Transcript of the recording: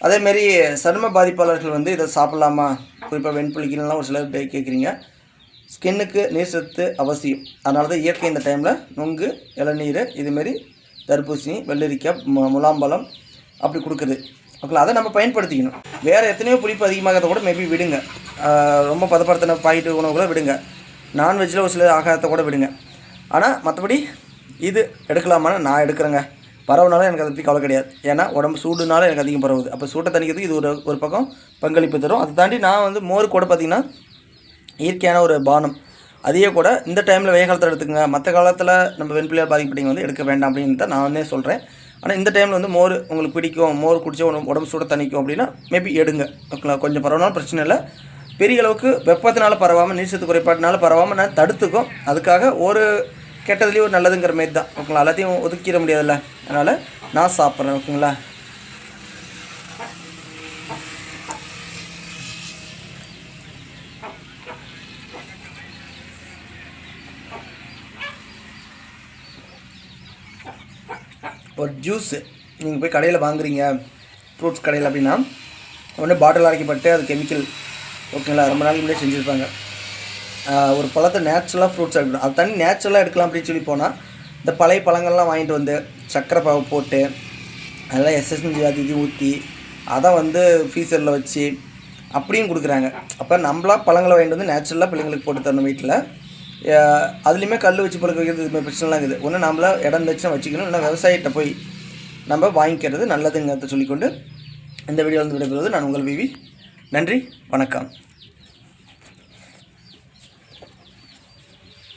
அதேமாரி சரும பாதிப்பாளர்கள் வந்து இதை சாப்பிட்லாமா? குறிப்பாக வெண்புளிக்கணும்லாம் ஒரு சிலர் பே- கேட்குறீங்க. ஸ்கின்னுக்கு நீர் சத்து அவசியம். அதனால தான் இயற்கை இந்த டைமில் நுங்கு இளநீர் இதுமாரி தர்பூசணி வெள்ளரிக்காய் மு- முலாம்பழம் அப்படி கொடுக்குது. ஓகேங்களா? அதை நம்ம பயன்படுத்திக்கணும். வேறு எத்தனையோ புளிப்பு அதிகமாகிறத கூட மேபி விடுங்க. ரொம்ப பதப்படுத்தின உணவு உணவுகளை விடுங்க. நான்வெஜ்ஜில் ஒரு சில ஆகாரத்தை கூட விடுங்க. ஆனால் மற்றபடி இது எடுக்கலாமான்னு நான் எடுக்கிறேங்க. பரவுனாலும் எனக்கு அதை பற்றி கவலை கிடையாது. ஏன்னா உடம்பு சூடுனாலும் எனக்கு அதிகம் பரவுது. அப்போ சூட்டை தணிக்கிறதுக்கு இது ஒரு ஒரு பக்கம் பங்களிப்பு தரும். அதை தாண்டி நான் வந்து மோர் கூட பார்த்திங்கன்னா இயற்கையான ஒரு பானம். அதையே கூட இந்த டைமில் வெய்ய காலத்தில் எடுத்துக்கங்க. மற்ற காலத்தில் நம்ம வெண்பிள்ளையார் பாதிக்கப்பட்டவங்க வந்து எடுக்க வேண்டாம் அப்படின்னு தான் நான் வந்து சொல்கிறேன் ஆனால் இந்த டைமில் வந்து மோர் உங்களுக்கு பிடிக்கும் மோர் குடிச்சா உடம்பு உடம்பு சூட தணிக்கும் அப்படின்னா மேபி எடுங்க. ஓகேங்களா? கொஞ்சம் பரவனாலும் பிரச்சனை இல்லை. பெரிய அளவுக்கு வெப்பத்தினால பரவாமல் நீர்ச்சத்து குறைபாட்டினால பரவாமல் நான் தடுத்துக்கும். அதுக்காக ஒரு கெட்டதுலேயும் ஒரு நல்லதுங்கிற மாரி தான். ஓகேங்களா? எல்லாத்தையும் ஒதுக்கிட முடியாதுல்ல. அதனால் நான் சாப்பிட்றேன் ஓகேங்களா? ஒரு ஜூஸு. நீங்கள் போய் கடையில் வாங்குறீங்க. ஃப்ரூட்ஸ் கடையில் அப்படின்னா ஒன்று பாட்டில் அரைக்கப்பட்டு அது கெமிக்கல். ஓகேங்களா? ரொம்ப நாளைக்கு முன்னாடி செஞ்சுருப்பாங்க. ஒரு பழத்தை நேச்சுரலாக ஃப்ரூட்ஸ் எடுக்கணும். அது தண்ணி நேச்சுரலாக எடுக்கலாம் அப்படின்னு சொல்லி போனால் இந்த பழைய பழங்கள்லாம் வாங்கிட்டு வந்து சர்க்கரை பாவை போட்டு அதெல்லாம் எஸ்எஸ்என்ஜி அது இது ஊற்றி அதை வந்து ஃப்ரீசரில் வச்சு அப்படியும் கொடுக்குறாங்க. அப்போ நம்மளா பழங்களை வாங்கிட்டு வந்து நேச்சுரலாக பிள்ளைங்களுக்கு போட்டு தரணும் வீட்டில். அதுலேயுமே கல் வச்சு பழுக்க வைக்கிறது இதுமாதிரி பிரச்சனைலாம் இருக்குது. ஒன்று நம்மளா இடம் இருந்துச்சுன்னா வச்சுக்கணும் இல்லைனா விவசாயிகிட்ட போய் நம்ம வாங்கிக்கிறது நல்லதுங்கிறத சொல்லிக்கொண்டு இந்த வீடியோ வந்து விடைபெறுவது நான் உங்கள் விவி. நன்றி வணக்கம்.